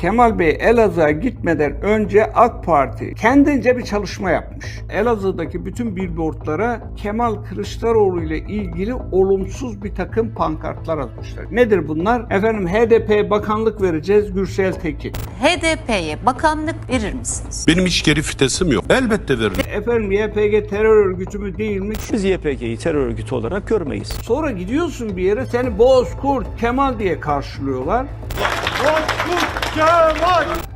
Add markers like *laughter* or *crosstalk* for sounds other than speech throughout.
Kemal Bey Elazığ'a gitmeden önce AK Parti kendince bir çalışma yapmış. Elazığ'daki bütün billboardlara Kemal Kılıçdaroğlu ile ilgili olumsuz bir takım pankartlar atmışlar. Nedir bunlar? Efendim HDP'ye bakanlık vereceğiz Gürsel Tekin. HDP'ye bakanlık verir misiniz? Benim hiç geri fitesim yok. Elbette veririm. Efendim YPG terör örgütü mü değil mi? Biz YPG'yi terör örgütü olarak görmeyiz. Sonra gidiyorsun bir yere seni Bozkurt Kemal diye karşılıyorlar.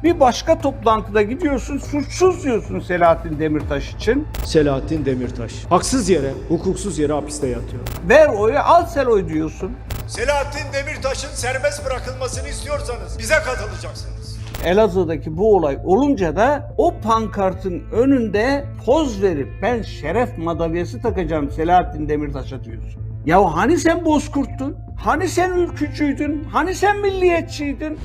Bir başka toplantıda gidiyorsun suçsuz diyorsun Selahattin Demirtaş için. Selahattin Demirtaş. Haksız yere, hukuksuz yere hapiste yatıyor. Ver oyu al sen oy diyorsun. Selahattin Demirtaş'ın serbest bırakılmasını istiyorsanız bize katılacaksınız. Elazığ'daki bu olay olunca da o pankartın önünde poz verip ben şeref madalyası takacağım Selahattin Demirtaş'a diyorsun. Ya hani sen bozkurttun? Hani sen ülkücüydün? Hani sen milliyetçiydin?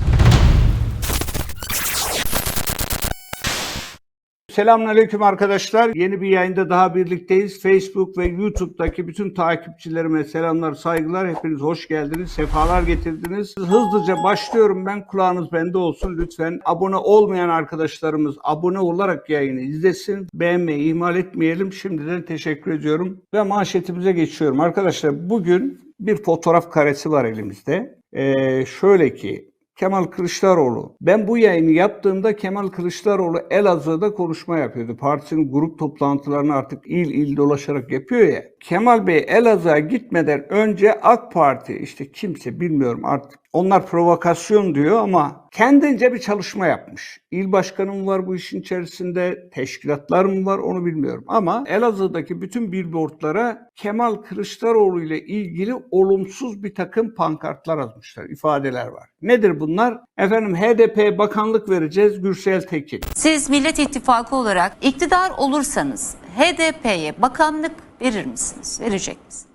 Selamünaleyküm arkadaşlar. Yeni bir yayında daha birlikteyiz. Facebook ve YouTube'daki bütün takipçilerime selamlar, saygılar. Hepiniz hoş geldiniz, sefalar getirdiniz. Hızlıca başlıyorum ben. Kulağınız bende olsun lütfen. Abone olmayan arkadaşlarımız abone olarak yayını izlesin. Beğenmeyi ihmal etmeyelim. Şimdiden teşekkür ediyorum. Ve manşetimize geçiyorum. Arkadaşlar bugün bir fotoğraf karesi var elimizde. Ee, şöyle ki Kemal Kılıçdaroğlu. Ben bu yayını yaptığımda Kemal Kılıçdaroğlu Elazığ'da konuşma yapıyordu. Partisinin grup toplantılarını artık il il dolaşarak yapıyor ya. Kemal Bey Elazığ'a gitmeden önce AK Parti işte kimse bilmiyorum artık onlar provokasyon diyor ama kendince bir çalışma yapmış. İl başkanı mı var bu işin içerisinde, teşkilatlar mı var onu bilmiyorum. Ama Elazığ'daki bütün billboardlara Kemal Kılıçdaroğlu ile ilgili olumsuz bir takım pankartlar atmışlar, ifadeler var. Nedir bunlar? Efendim HDP'ye bakanlık vereceğiz Gürsel Tekin. Siz Millet İttifakı olarak iktidar olursanız HDP'ye bakanlık verir misiniz? Verecek misiniz?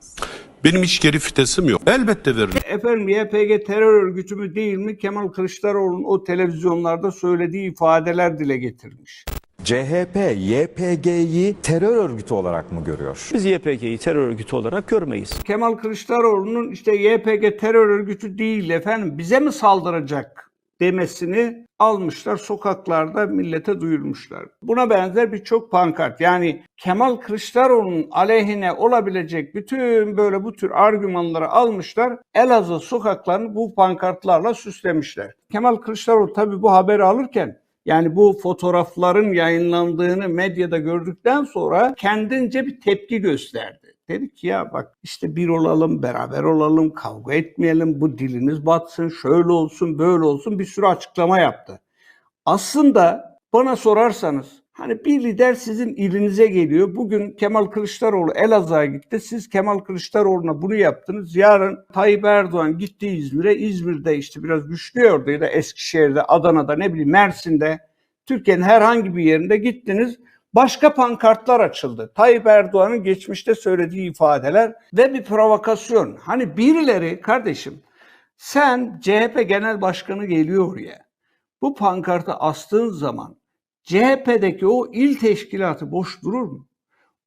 Benim hiç geri fitesim yok. Elbette veririm. Efendim YPG terör örgütü mü değil mi? Kemal Kılıçdaroğlu'nun o televizyonlarda söylediği ifadeler dile getirmiş. CHP, YPG'yi terör örgütü olarak mı görüyor? Biz YPG'yi terör örgütü olarak görmeyiz. Kemal Kılıçdaroğlu'nun işte YPG terör örgütü değil efendim bize mi saldıracak demesini almışlar sokaklarda millete duyurmuşlar. Buna benzer birçok pankart yani Kemal Kılıçdaroğlu'nun aleyhine olabilecek bütün böyle bu tür argümanları almışlar. Elazığ sokaklarını bu pankartlarla süslemişler. Kemal Kılıçdaroğlu tabii bu haberi alırken yani bu fotoğrafların yayınlandığını medyada gördükten sonra kendince bir tepki gösterdi. Dedi ki ya bak işte bir olalım, beraber olalım, kavga etmeyelim, bu diliniz batsın, şöyle olsun, böyle olsun bir sürü açıklama yaptı. Aslında bana sorarsanız hani bir lider sizin ilinize geliyor. Bugün Kemal Kılıçdaroğlu Elazığ'a gitti. Siz Kemal Kılıçdaroğlu'na bunu yaptınız. Yarın Tayyip Erdoğan gitti İzmir'e. İzmir'de işte biraz güçlüyordu ya da Eskişehir'de, Adana'da ne bileyim Mersin'de. Türkiye'nin herhangi bir yerinde gittiniz. Başka pankartlar açıldı. Tayyip Erdoğan'ın geçmişte söylediği ifadeler ve bir provokasyon. Hani birileri kardeşim sen CHP Genel Başkanı geliyor oraya. Bu pankartı astığın zaman CHP'deki o il teşkilatı boş durur mu?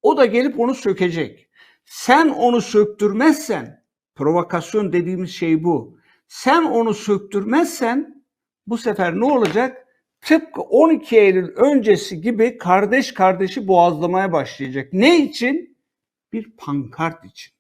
O da gelip onu sökecek. Sen onu söktürmezsen, provokasyon dediğimiz şey bu. Sen onu söktürmezsen bu sefer ne olacak? Tıpkı 12 Eylül öncesi gibi kardeş kardeşi boğazlamaya başlayacak. Ne için? Bir pankart için.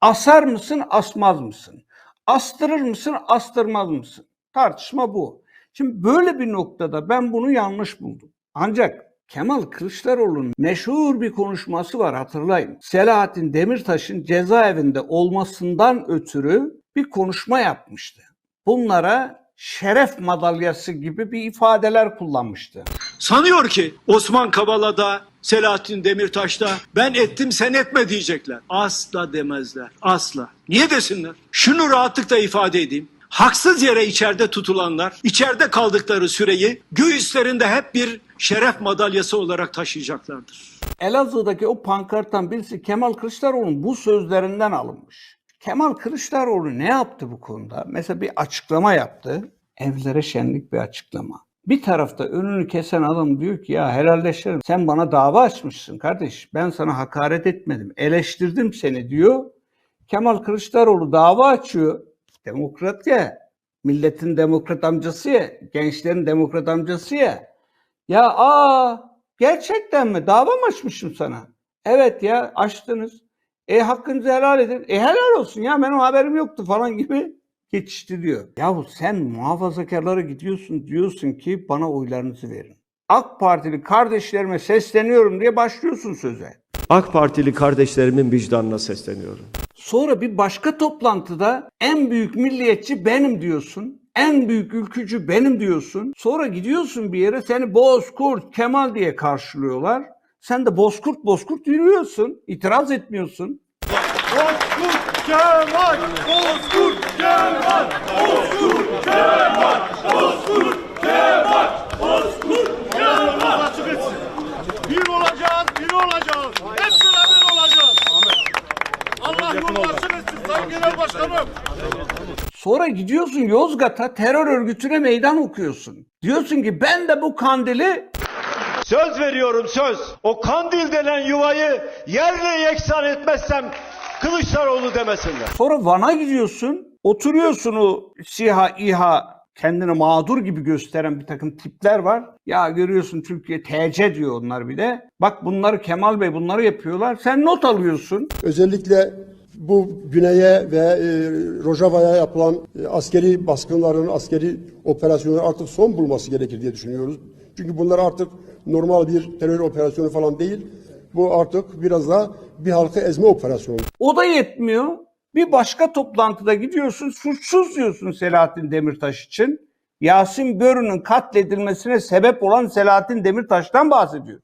Asar mısın, asmaz mısın? Astırır mısın, astırmaz mısın? Tartışma bu. Şimdi böyle bir noktada ben bunu yanlış buldum. Ancak Kemal Kılıçdaroğlu'nun meşhur bir konuşması var hatırlayın. Selahattin Demirtaş'ın cezaevinde olmasından ötürü bir konuşma yapmıştı. Bunlara şeref madalyası gibi bir ifadeler kullanmıştı. Sanıyor ki Osman Kavala'da, Selahattin Demirtaş'ta ben ettim sen etme diyecekler. Asla demezler. Asla. Niye desinler? Şunu rahatlıkla ifade edeyim. Haksız yere içeride tutulanlar, içeride kaldıkları süreyi göğüslerinde hep bir şeref madalyası olarak taşıyacaklardır. Elazığ'daki o pankarttan birisi Kemal Kılıçdaroğlu'nun bu sözlerinden alınmış. Kemal Kılıçdaroğlu ne yaptı bu konuda? Mesela bir açıklama yaptı. Evlere şenlik bir açıklama. Bir tarafta önünü kesen adam diyor ki ya helalleşelim. Sen bana dava açmışsın kardeş. Ben sana hakaret etmedim. Eleştirdim seni diyor. Kemal Kılıçdaroğlu dava açıyor. Demokrat ya. Milletin demokrat amcası ya, gençlerin demokrat amcası ya. Ya aa gerçekten mi? Dava mı açmışım sana? Evet ya açtınız. E hakkınızı helal edin. E helal olsun ya benim haberim yoktu falan gibi geçiştiriyor. Yahu sen muhafazakarlara gidiyorsun diyorsun ki bana oylarınızı verin. AK Partili kardeşlerime sesleniyorum diye başlıyorsun söze. AK Partili kardeşlerimin vicdanına sesleniyorum. Sonra bir başka toplantıda en büyük milliyetçi benim diyorsun. En büyük ülkücü benim diyorsun. Sonra gidiyorsun bir yere seni Bozkurt Kemal diye karşılıyorlar. Sen de Bozkurt Bozkurt yürüyorsun. itiraz etmiyorsun. Bir olacağız. Hep beraber olacağız. Allah yolu açık etsin Sayın Genel Başkanım. Sonra gidiyorsun Yozgat'a terör örgütüne meydan okuyorsun. Diyorsun ki ben de bu kandili Söz veriyorum söz. O kandil denen yuvayı yerle yeksan etmezsem Kılıçdaroğlu demesinler. Sonra Van'a gidiyorsun. Oturuyorsun o SİHA, İHA kendini mağdur gibi gösteren bir takım tipler var. Ya görüyorsun Türkiye TC diyor onlar bir de. Bak bunları Kemal Bey bunları yapıyorlar. Sen not alıyorsun. Özellikle bu güneye ve e, Rojava'ya yapılan e, askeri baskınların, askeri operasyonların artık son bulması gerekir diye düşünüyoruz. Çünkü bunlar artık normal bir terör operasyonu falan değil. Bu artık biraz da bir halkı ezme operasyonu. O da yetmiyor. Bir başka toplantıda gidiyorsun suçsuz diyorsun Selahattin Demirtaş için. Yasin Börü'nün katledilmesine sebep olan Selahattin Demirtaş'tan bahsediyor.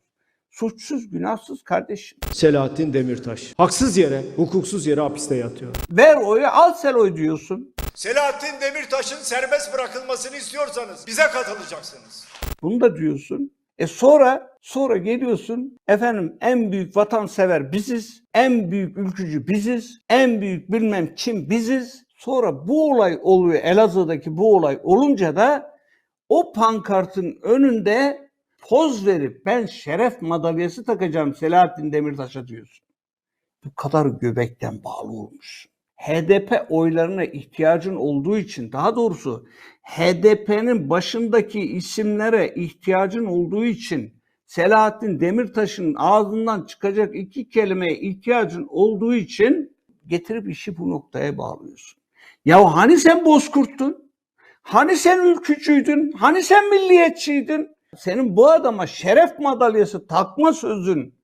Suçsuz, günahsız kardeşim. Selahattin Demirtaş haksız yere, hukuksuz yere hapiste yatıyor. Ver oyu, al sen oy diyorsun. Selahattin Demirtaş'ın serbest bırakılmasını istiyorsanız bize katılacaksınız. Bunu da diyorsun. E sonra sonra geliyorsun efendim en büyük vatansever biziz, en büyük ülkücü biziz, en büyük bilmem kim biziz. Sonra bu olay oluyor Elazığ'daki bu olay olunca da o pankartın önünde poz verip ben şeref madalyası takacağım Selahattin Demirtaş'a diyorsun. Bu kadar göbekten bağlı olmuş. HDP oylarına ihtiyacın olduğu için daha doğrusu HDP'nin başındaki isimlere ihtiyacın olduğu için Selahattin Demirtaş'ın ağzından çıkacak iki kelimeye ihtiyacın olduğu için getirip işi bu noktaya bağlıyorsun. Ya hani sen bozkurttun? Hani sen ülkücüydün? Hani sen milliyetçiydin? Senin bu adama şeref madalyası takma sözün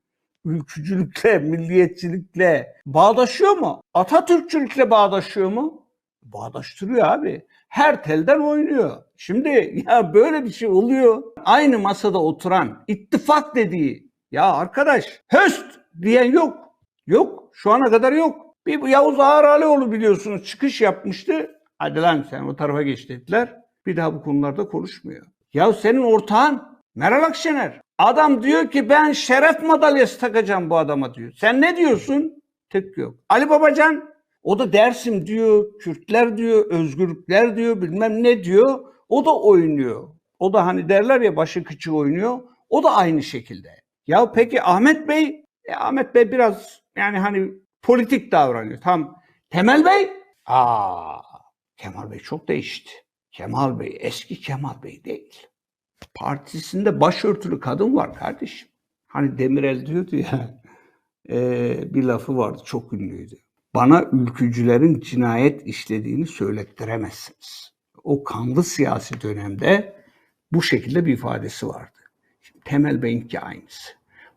ülkücülükle, milliyetçilikle bağdaşıyor mu? Atatürkçülükle bağdaşıyor mu? Bağdaştırıyor abi. Her telden oynuyor. Şimdi *laughs* ya böyle bir şey oluyor. Aynı masada oturan ittifak dediği ya arkadaş höst diyen yok. Yok. Şu ana kadar yok. Bir Yavuz Ağralioğlu biliyorsunuz çıkış yapmıştı. Hadi lan sen o tarafa geç dediler. Bir daha bu konularda konuşmuyor. Ya senin ortağın Meral Akşener. Adam diyor ki ben şeref madalyası takacağım bu adama diyor. Sen ne diyorsun? Tık yok. Ali Babacan o da Dersim diyor, Kürtler diyor, özgürlükler diyor, bilmem ne diyor. O da oynuyor. O da hani derler ya başı kıçı oynuyor. O da aynı şekilde. Ya peki Ahmet Bey, e Ahmet Bey biraz yani hani politik davranıyor. Tam Temel Bey, aa Kemal Bey çok değişti. Kemal Bey eski Kemal Bey değil. Partisinde başörtülü kadın var kardeşim. Hani Demirel diyordu ya e, bir lafı vardı çok ünlüydü. Bana ülkücülerin cinayet işlediğini söylettiremezsiniz. O kanlı siyasi dönemde bu şekilde bir ifadesi vardı. Şimdi Temel Bey'inki aynısı.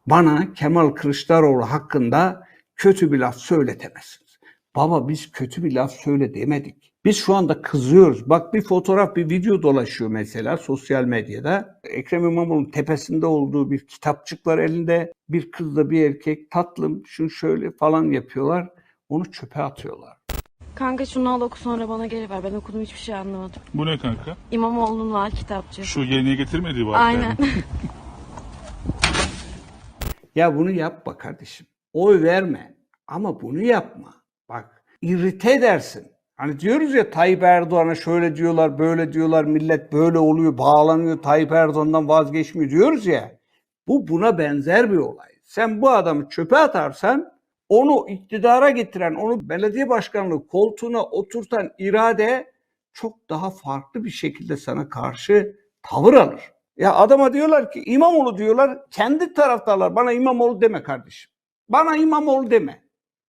Bana Kemal Kılıçdaroğlu hakkında kötü bir laf söyletemezsiniz. Baba biz kötü bir laf söyle demedik. Biz şu anda kızıyoruz. Bak bir fotoğraf, bir video dolaşıyor mesela sosyal medyada. Ekrem İmamoğlu'nun tepesinde olduğu bir kitapçık var elinde. Bir kızla bir erkek tatlım şunu şöyle falan yapıyorlar. Onu çöpe atıyorlar. Kanka şunu al oku sonra bana geri ver. Ben okudum hiçbir şey anlamadım. Bu ne kanka? İmamoğlu'nun var kitapçı. Şu yerine getirmediği var. Aynen. *laughs* *laughs* Ya bunu yapma kardeşim. Oy verme. Ama bunu yapma. Bak irrite edersin. Hani diyoruz ya Tayyip Erdoğan'a şöyle diyorlar, böyle diyorlar, millet böyle oluyor, bağlanıyor, Tayyip Erdoğan'dan vazgeçmiyor diyoruz ya. Bu buna benzer bir olay. Sen bu adamı çöpe atarsan onu iktidara getiren, onu belediye başkanlığı koltuğuna oturtan irade çok daha farklı bir şekilde sana karşı tavır alır. Ya adama diyorlar ki İmamoğlu diyorlar kendi taraftarlar bana İmamoğlu deme kardeşim. Bana İmamoğlu deme.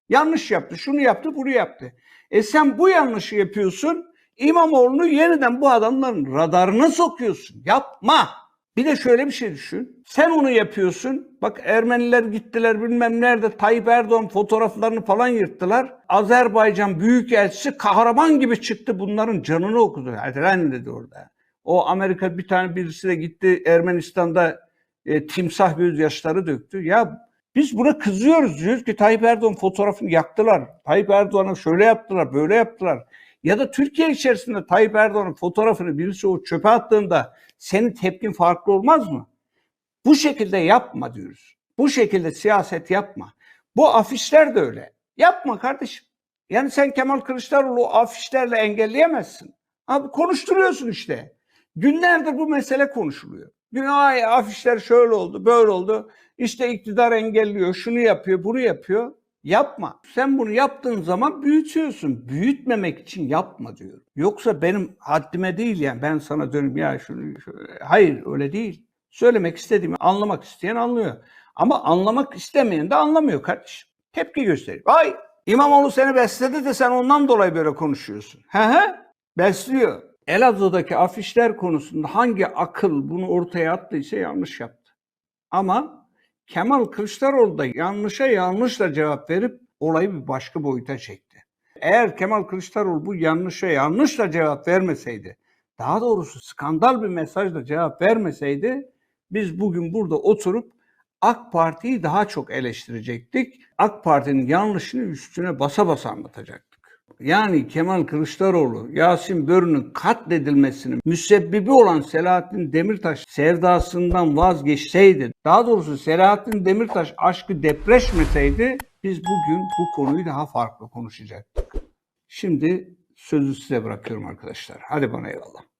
Yanlış yaptı, şunu yaptı, bunu yaptı. E sen bu yanlışı yapıyorsun. İmamoğlu'nu yeniden bu adamların radarına sokuyorsun. Yapma. Bir de şöyle bir şey düşün. Sen onu yapıyorsun. Bak Ermeniler gittiler bilmem nerede Tayyip Erdoğan fotoğraflarını falan yırttılar. Azerbaycan Büyükelçisi kahraman gibi çıktı bunların canını okudu. Lan dedi orada. O Amerika bir tane birisi de gitti Ermenistan'da e, timsah gözyaşları döktü. Ya biz buna kızıyoruz. Diyoruz ki Tayyip Erdoğan fotoğrafını yaktılar. Tayyip Erdoğan'a şöyle yaptılar, böyle yaptılar. Ya da Türkiye içerisinde Tayyip Erdoğan'ın fotoğrafını birisi o çöpe attığında senin tepkin farklı olmaz mı? Bu şekilde yapma diyoruz. Bu şekilde siyaset yapma. Bu afişler de öyle. Yapma kardeşim. Yani sen Kemal Kılıçdaroğlu afişlerle engelleyemezsin. Abi konuşturuyorsun işte. Günlerdir bu mesele konuşuluyor. Gün ay afişler şöyle oldu, böyle oldu. İşte iktidar engelliyor, şunu yapıyor, bunu yapıyor. Yapma. Sen bunu yaptığın zaman büyütüyorsun. Büyütmemek için yapma diyorum. Yoksa benim haddime değil yani ben sana dönüp ya şunu şöyle. Hayır öyle değil. Söylemek istediğimi anlamak isteyen anlıyor. Ama anlamak istemeyen de anlamıyor kardeşim. Tepki gösteriyor. Vay İmamoğlu seni besledi de sen ondan dolayı böyle konuşuyorsun. He he besliyor. Elazığ'daki afişler konusunda hangi akıl bunu ortaya attıysa yanlış yaptı. Ama Kemal Kılıçdaroğlu da yanlışa yanlışla cevap verip olayı bir başka boyuta çekti. Eğer Kemal Kılıçdaroğlu bu yanlışa yanlışla cevap vermeseydi, daha doğrusu skandal bir mesajla cevap vermeseydi, biz bugün burada oturup AK Parti'yi daha çok eleştirecektik. AK Parti'nin yanlışını üstüne basa basa anlatacaktık. Yani Kemal Kılıçdaroğlu, Yasin Börü'nün katledilmesinin müsebbibi olan Selahattin Demirtaş sevdasından vazgeçseydi, daha doğrusu Selahattin Demirtaş aşkı depreşmeseydi biz bugün bu konuyu daha farklı konuşacaktık. Şimdi sözü size bırakıyorum arkadaşlar. Hadi bana eyvallah.